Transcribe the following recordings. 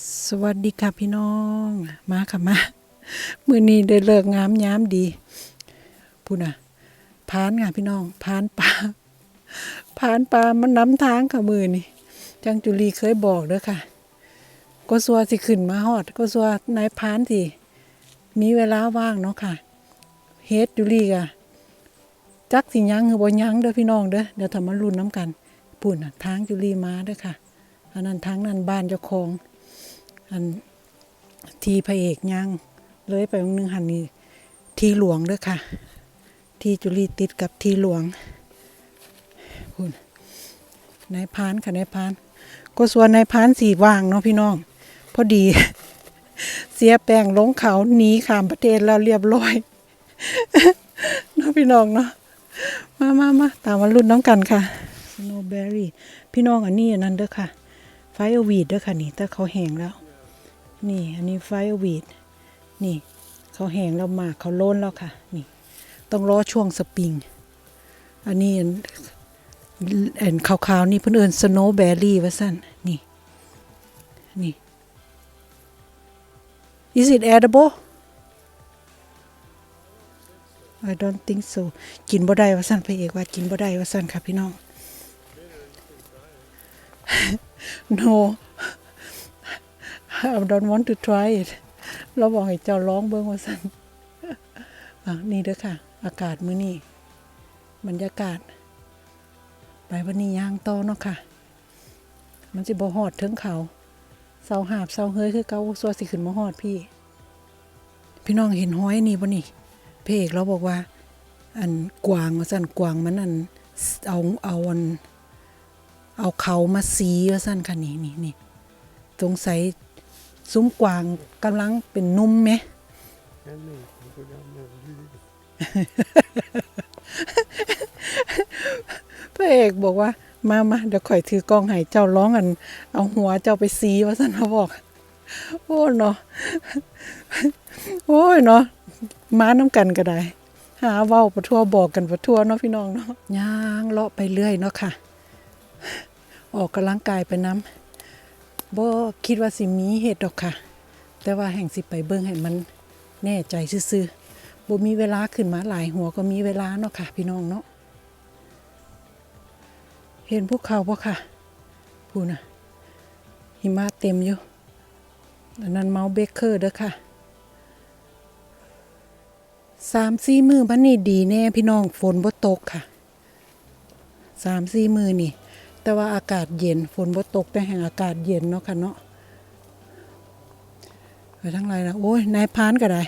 สวัสดีค่ะพี่น้อง มาค่ะมามือนี้ได้เลิกงามยามดีพูดน่ะพานค่ะพี่น้องพานปลาพานปลามันน้ำทางค่ะมือนี่จังจุลีเคยบอกเด้อค่ะ ก็สัวสิขึ้นมาฮอด ก็สัวนายพานสิมีเวลาว่างเนาะค่ะเฮ็ดจุลีค่ะจักสิยังหรือบ่ยังเด้อพี่น้องเด้อเดี๋ยวทำมาลุ้นน้ำกันปุ่นน่ะทางจุลีมาเด้อค่ะอันนั้นทางนั้นบ้านเจ้าของ อันทีพระเอกย่างเลยไปองนึงหันนี่ทีหลวงเด้อค่ะ ทีจุลีติดกับทีหลวงคุณนายพานค่ะนายพาน ก็ส่วนนายพานสีว่างเนาะพี่น้อง พอดี เสียแป้งลงเขาหนีข้ามประเทศแล้วเรียบร้อยเนาะพี่น้องเนาะมามามาตามมารุ่นน้องกันค่ะสโนว์เบอรี่พี่น้องอันนี้อันนั้นเด้อค่ะ ไฟอวีดเด้อค่ะนี่ถ้าเขาแห้งแล้ว นี่อันนี้ไฟอวีดนี่เขาแห้งแล้วหมากเขาล้นแล้วค่ะ นี่ ต้องรอช่วงสปริง อันนี้อันอันขาวๆนี่เพิ่นเอิ้นสโนว์เบอรี่ว่าซั่นนี่ นี่ Is it edible I don't think so กินบ่ได้ว่าซั่นพระเอกว่ากินบ่ได้ว่าซั่นค่ะพี่น้อง no I don't want to try it เราบอกให้เจ้าร้องเบิ่งว่าซั่นอะนี่เด้อค่ะ อากาศมื้อนี้บรรยากาศ ไปวันนี้ย่างต่อเนาะค่ะ มันสิบ่ฮอดถึงเขาเสาหาบเสาเฮยคือเกาสัวสิขึ้นมาฮอดพี่ พี่น้องเห็นห้อยนี่บ่นี่พเอกเราบอกว่า อันกวางว่าซั่นกวางมันอันเอาเอาอันเอาเขามาสีว่าสั้นค่ะนี่นี่นี่สงสัย ซุ้มกวางกำลังเป็นนุ่มไหมพระเอกบอกว่า มามาเดี๋ยวข่อยถือกล้องให้เจ้าร้องอัน เอาหัวเจ้าไปสีว่าสันเขาบอก โอ้เนาะโอ้ยเนาะมาน้ำกันก็ได้ หาเว้าประทั่วบอกกันประทั่วเนาะพี่น้องเนาะย่างเลาะไปเรื่อยเนาะค่ะ ออกกำลังกายไปน้ำ บ่คิดว่าสิมีเหตุดอกค่ะ แต่ว่าแห่งสิไปเบิ่งให้มันแน่ใจซื่อๆบ่มีเวลาขึ้นมาหลายหัวก็มีเวลาเนาะค่ะ พี่น้องเนาะเห็นภูเขาบ่ค่ะพูน่ะหิมะเต็มอยู่อันนั้นเมาเบเกอร์เด้อค่ะสามสี่มือมันนี่ดีแน่พี่น้องฝนบ่ตกค่ะสามสี่มือนี่ แต่ว่าอากาศเย็นฝนบ่ตกแต่แห่งอากาศเย็นเนาะค่ะเนาะไปทั้งไรนะโอ้ยนายพานก็ได้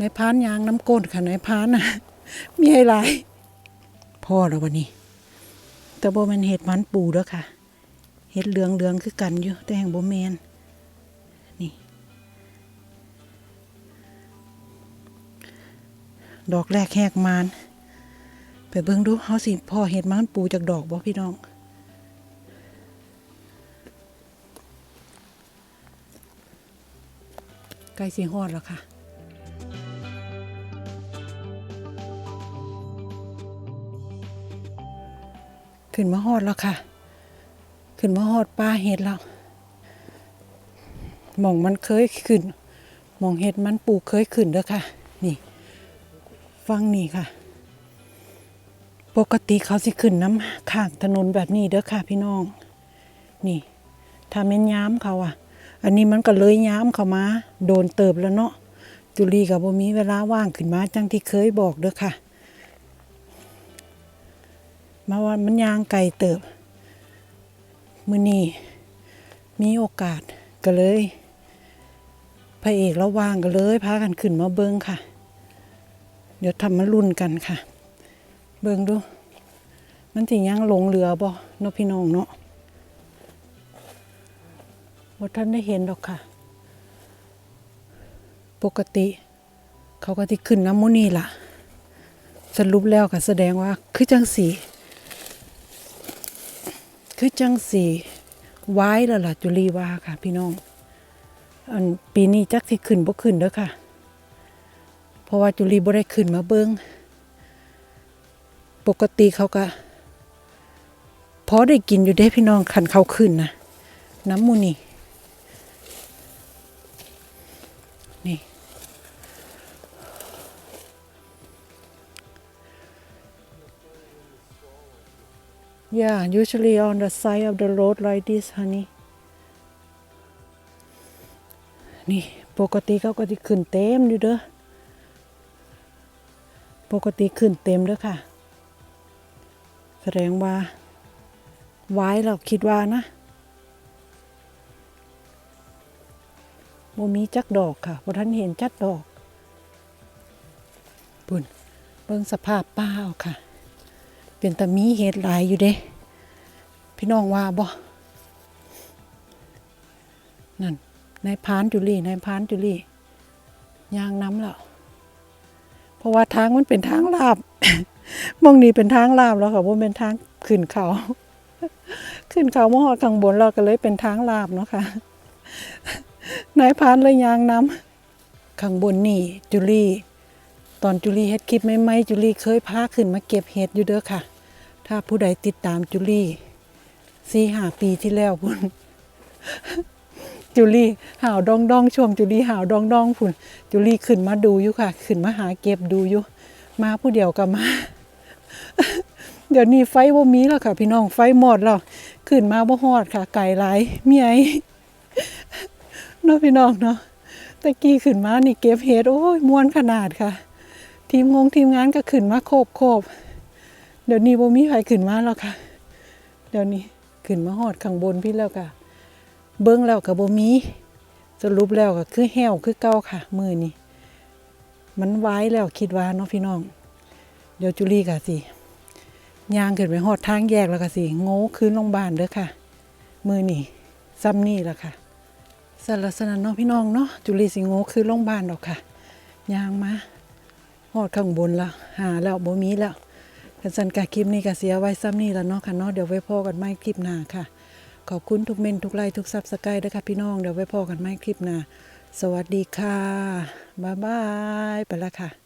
นายพานยางน้ำก้นค่ะนายพานนะมีให้หลายพ่อแล้ววันนี้ แต่บ่มันเห็ดมันปูเด้อค่ะเห็ดเหลืองเหลืองๆคือกันอยู่แต่แห่งบ่แมนนี่ดอกแรกแหกมานไปเบิ่งดูเฮาสิพ่อเห็ดมันปูจากดอกบ่พี่น้อง ใกล้สิฮอดแล้วค่ะขึ้นมาฮอดแล้วค่ะ ขึ้นมาฮอดป้าเห็ดแล้วมองมันเคยขึ้นมองเห็ดมันปลูกเคยขึ้นเด้อค่ะ นี่ ฟังนี่ค่ะ ปกติเขาสิขึ้นน้ำข้างถนนแบบนี้เด้อค่ะ พี่น้อง นี่ถ้าแม่นย้ำเขาอะ อันนี้มันก็เลยย้ำเขามา โดนเติบแล้วเนาะจุลีกับบ่มีเวลาว่างขึ้นมาจังที่เคยบอกเด้อค่ะ มาว่ามันยางไก่เติบ มือนี้มีโอกาสก็เลยพระเอกเราว่างก็เลยพากันขึ้นมาเบิ่งค่ะ เดี๋ยวทำมารุ่นกันค่ะ เบิ่งดู มันสิยังหลงเหลือบ่เนาะพี่น้องเนาะ ว่าท่านได้เห็นหรอกค่ะ ปกติ เขาก็ที่ขึ้นน้ำมูนี่ล่ะ สรุปแล้วก็แสดงว่า คือจังสี คือจังสีไว้แล้วล่ะจุลีว่าค่ะ พี่น้อง อันปีนี้จักที่ขึ้นบ่ขึ้นเด้อค่ะ เพราะว่าจุลีบ่ได้ขึ้นมาเบิงปกติเขาก็พอได้กินอยู่เด้พี่น้องคันเขาขึ้นนะน้ำมูนี่ Yeah, usually on the side of the road like this, honey. นี่ปกติเขาก็จะขึ้นเต็มอยู่เด้อ ปกติขึ้นเต็มเด้อค่ะ แสดงว่า ไว้เราคิดว่านะบ่มีจักดอกค่ะเพราะท่านเห็นจัดดอกปุ่นเบิ่งสภาพป้าเอาค่ะ เป็นตะมีเห็ดหลายอยู่เด้ พี่น้องว่าบ่นั่นนายพานจุลีนายพานจุลี่ยางน้ำแล้วเพราะว่าทางมันเป็นทางลาบมองนี้เป็นทางลาบแล้วค่ะว่าเป็นทางขึ้นเขา ขึ้นเขามหอดข้างบนเราก็เลยเป็นทางลาบเนาะค่ะนายพานเลยยางน้ำข้างบนนี่จุลี่ ตอนจุลีเฮ็ดคลิปไม่ไม่ๆจุลีเคยพาขึ้นมาเก็บเห็ดอยู่เด้อค่ะ ถ้าผู้ใดติดตามจุลีสี่ห้าปีที่แล้วพุ่นจุลีหาวดองดองช่วงจุลีหาวดองดองพุ่นจุลีขึ้นมาดูอยู่ค่ะ ขึ้นมาหาเก็บดูอยู่ มาผู้เดียวก็มาเดี๋ยวนี้ไฟบ่มีแล้วค่ะ พี่น้องไฟหมดแล้วขึ้นมาบ่ฮอดค่ะ ไก่หลายเมียไอเนาะพี่น้องเนาะตะกี้ขึ้นมานี่เก็บเห็ดโอ้ยมวนขนาดค่ะ ทีมงงทีมงานก็ขึ้นมาโคบโคบเดี๋ยวนี้บ่มีใครขึ้นมาแล้วค่ะ เดี๋ยวนี้ขึ้นมาฮอดข้างบนพี่แล้วค่ะ เบิ้งแล้วก็บ่มีสรุปแล้วก็คือแห้วคือเก่าค่ะ มือนี้มันไว้แล้วคิดว่าเนาะพี่น้อง เดี๋ยวจุลีก็สิย่างขึ้นไปฮอดทางแยกแล้วก็สิโง่คืนโรงพยาบาลเด้อค่ะ มือนี่ซ้ำนี่ละค่ะสารสนันเนาะพี่น้องเนาะจุลีสิโง่คืนโรงพยาบาลดอกค่ะย่างมา หอดข้างบนแล้วหาแล้วบ่มีแล้วกันสันกะคลิปนี้ก็เสียไว้ซ้ำนี่แล้วเนาะค่ะเนาะเดี๋ยวไว้พอกันไม่คลิปหน้าค่ะ ขอบคุณทุกเมนทุกไลค์ทุกซับสไครต์ด้วยค่ะพี่น้องเดี๋ยวไว้พอกันไม่คลิปหน้าสวัสดีค่ะบ๊ายบายไปละค่ะ